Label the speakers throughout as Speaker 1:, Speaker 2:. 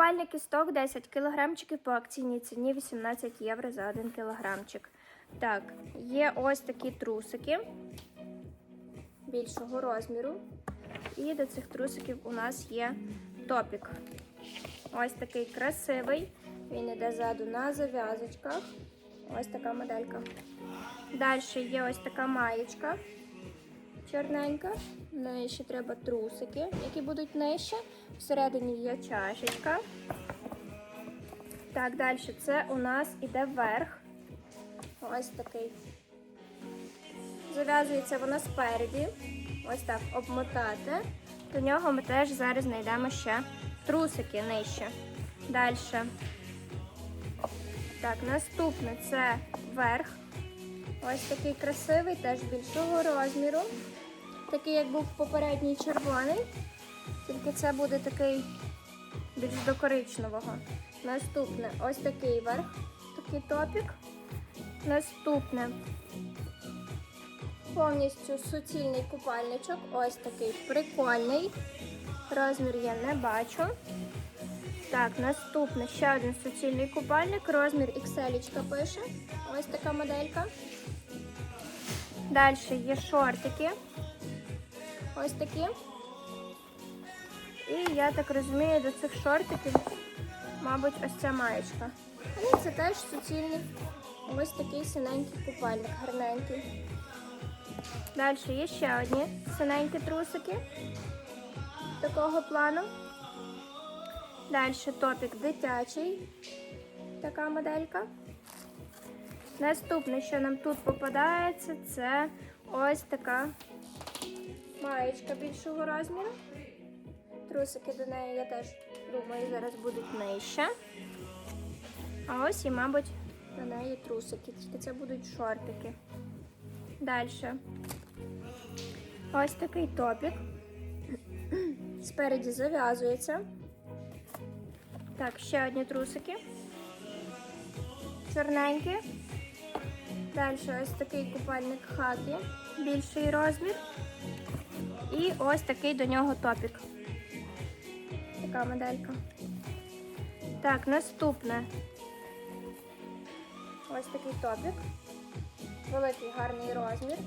Speaker 1: Купальники сток 10 кілограмчиків по акційній ціні 18 євро за 1 кілограмчик. Так, є ось такі трусики більшого розміру. І до цих трусиків у нас є топік. Ось такий красивий. Він іде ззаду на зав'язочках. Ось така моделька. Далі є ось така маєчка чорненька. В неї ще треба трусики, які будуть нижче. Всередині є чашечка. Так, далі це у нас іде верх. Ось такий. Зав'язується вона спереді. Ось так обмотати. До нього ми теж зараз знайдемо ще трусики нижче. Далі. Так, наступне це верх. Ось такий красивий, теж більшого розміру. Такий, як був попередній червоний. Тільки це буде такий більш до коричневого. Наступне ось такий верх, такий топік. Наступне повністю суцільний купальничок. Ось такий прикольний. Розмір я не бачу. Так, наступне ще один суцільний купальник. Розмір XL пише. Ось така моделька. Далі є шортики. Ось такі. І я так розумію, до цих шортиків, мабуть, ось ця маєчка. І це теж суцільний. Ось такий синенький купальник, гарненький. Далі є ще одні синенькі трусики такого плану. Далі топік дитячий, така моделька. Наступне, що нам тут попадається, це ось така маєчка більшого розміру. Трусики до неї, я теж думаю, зараз будуть нижче. А ось і, мабуть, до неї трусики, тільки це будуть шортики. Далі. Ось такий топік. Спереді зав'язується. Так, ще одні трусики. Чорненькі. Далі ось такий купальник хакі, більший розмір. І ось такий до нього топік. Така моделька. Так, наступне. Ось такий топік. Великий гарний розмір.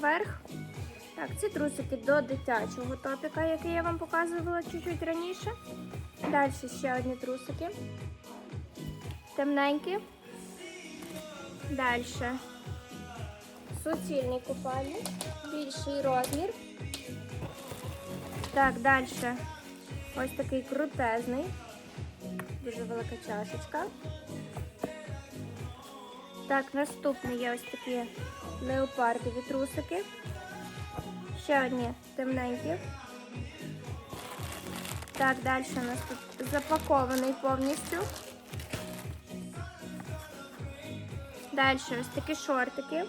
Speaker 1: Верх. Так, ці трусики до дитячого топіка, який я вам показувала чуть-чуть раніше. Далі ще одні трусики. Темненькі. Далі. Суцільний купальник, більший розмір. Так, далі. Ось такий крутезний. Дуже велика чашечка. Так, наступний є ось такі леопардові трусики. Ще одні темненькі. Так, далі у нас тут запакований повністю. Далі ось такі шортики.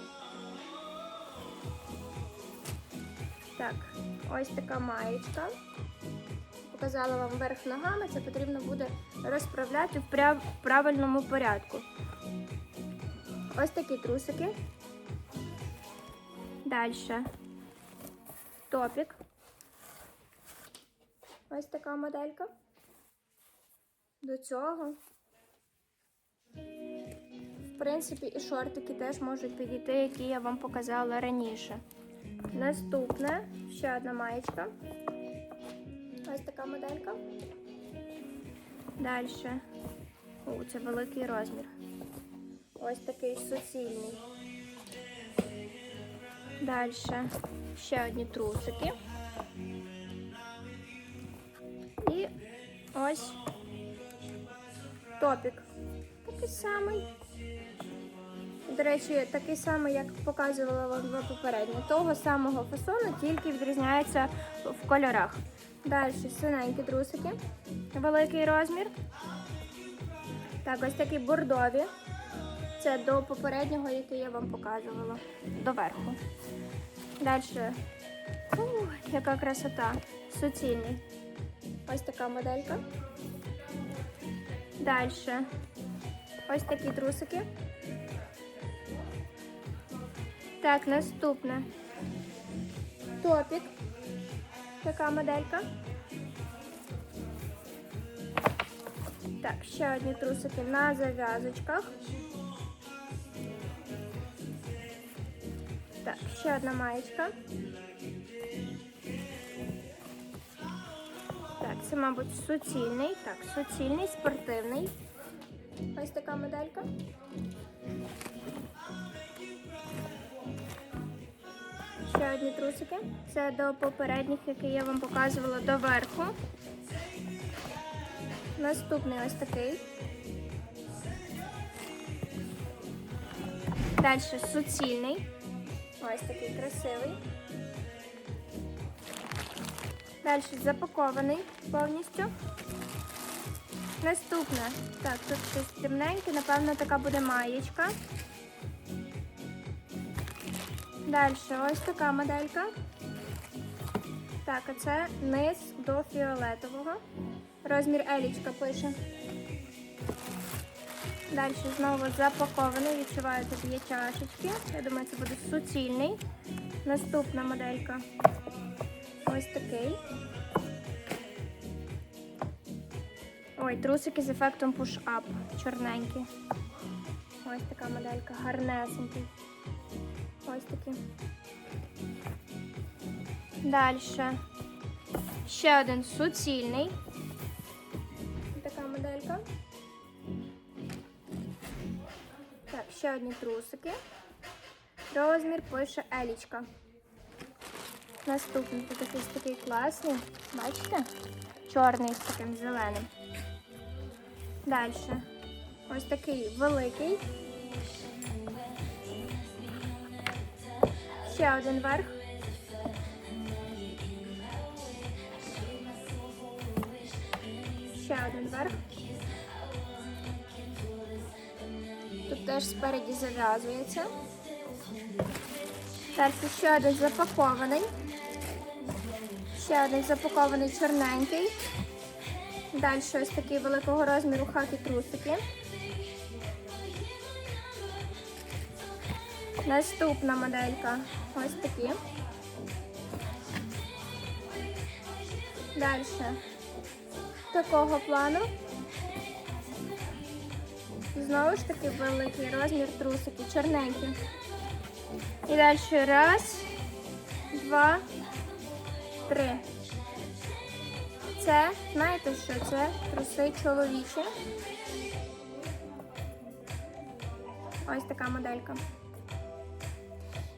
Speaker 1: Так, ось така маєчка. Показала вам верх ногами, це потрібно буде розправляти в правильному порядку. Ось такі трусики. Далі. Топік. Ось така моделька. До цього. В принципі, і шортики теж можуть підійти, які я вам показала раніше. Наступне ще одна маєчка. Ось така моделька. Далі. О, це великий розмір. Ось такий суцільний. Далі ще одні трусики. І ось топік. Такий самий. До речі, такий самий, як показувала вам попередньо. Того самого фасону, тільки відрізняється в кольорах. Далі синенькі трусики, великий розмір. Так, ось такі бордові. Це до попереднього, який я вам показувала. До верху. Далі. Яка красота. Суцільний. Ось така моделька. Далі. Ось такі трусики. Так, наступне. Топік. Така моделька. Так, ще одні трусики на зав'язочках. Так, ще одна маєчка. Так, це, мабуть, суцільний. Так, суцільний, спортивний. Ось така моделька. Ще одні трусики. Це до попередніх, які я вам показувала доверху. Наступний ось такий. Далі суцільний. Ось такий красивий. Далі запакований повністю. Наступне. Так, тут щось темненьке, напевно, така буде маєчка. Далі ось така моделька. Так, а це низ до фіолетового. Розмір елічка пише. Далі знову запакований. Відчуваю, тут є чашечки. Я думаю, це буде суцільний. Наступна моделька. Ось такий. Ой, трусики з ефектом push-up. Чорненькі. Ось така моделька, гарнесенький. Ось такі. Далі. Ще один суцільний. Така моделька. Так, ще одні трусики. Розмір пише Елічка. Наступний тут якийсь такий класний. Бачите? Чорний з таким зеленим. Далі. Ось такий великий. Ще один верх. Ще один верх. Тут теж спереді зав'язується. Далі ще один запакований. Ще один запакований чорненький. Далі ось такий великого розміру хакі трусики. Наступна моделька ось такі. Далі такого плану. Знову ж таки великий розмір трусики, чорненькі. І далі раз, два, три. Це, знаєте що, це труси чоловічі. Ось така моделька.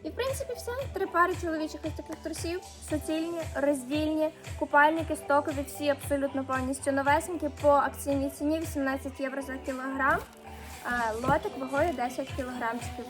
Speaker 1: І в принципі все. Три пари чоловічих ось таких трусів, суцільні, роздільні, купальники, стокові, всі абсолютно повністю новесенькі по акційній ціні 18 євро за кілограм. А лотик вагою 10 кілограмчиків.